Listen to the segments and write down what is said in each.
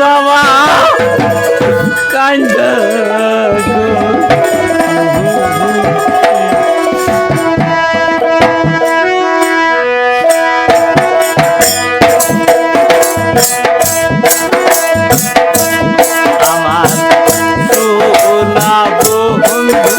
বাবা। কান্দ আমার সোনা বন্ধু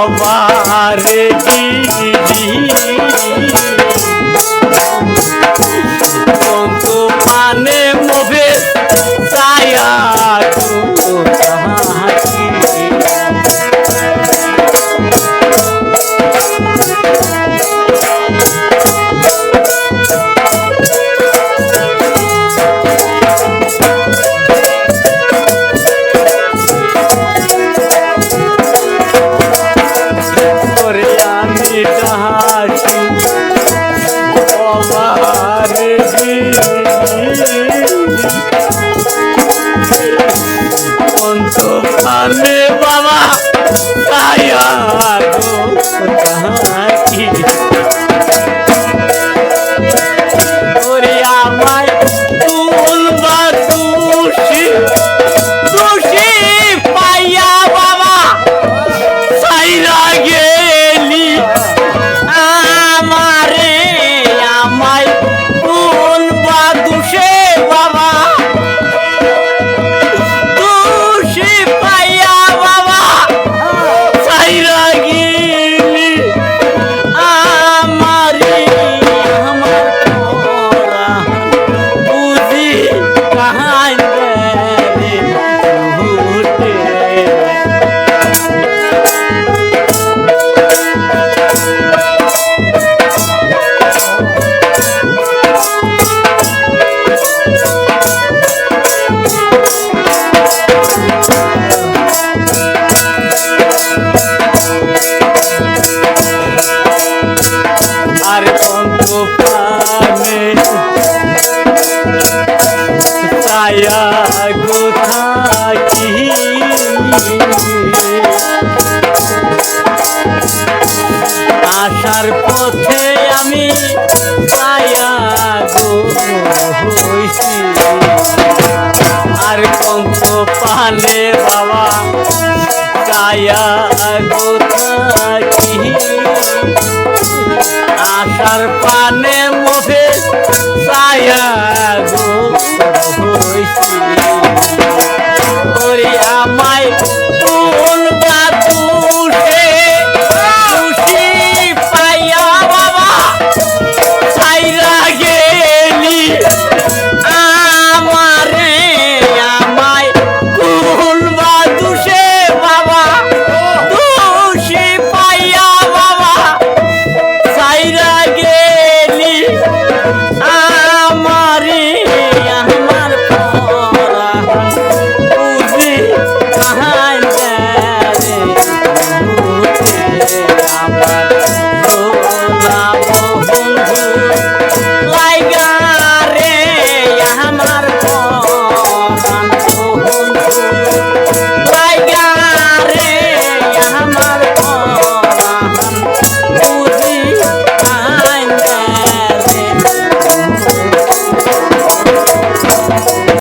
সবার অন্তকালে বাবা কায়া গো কাকি got it.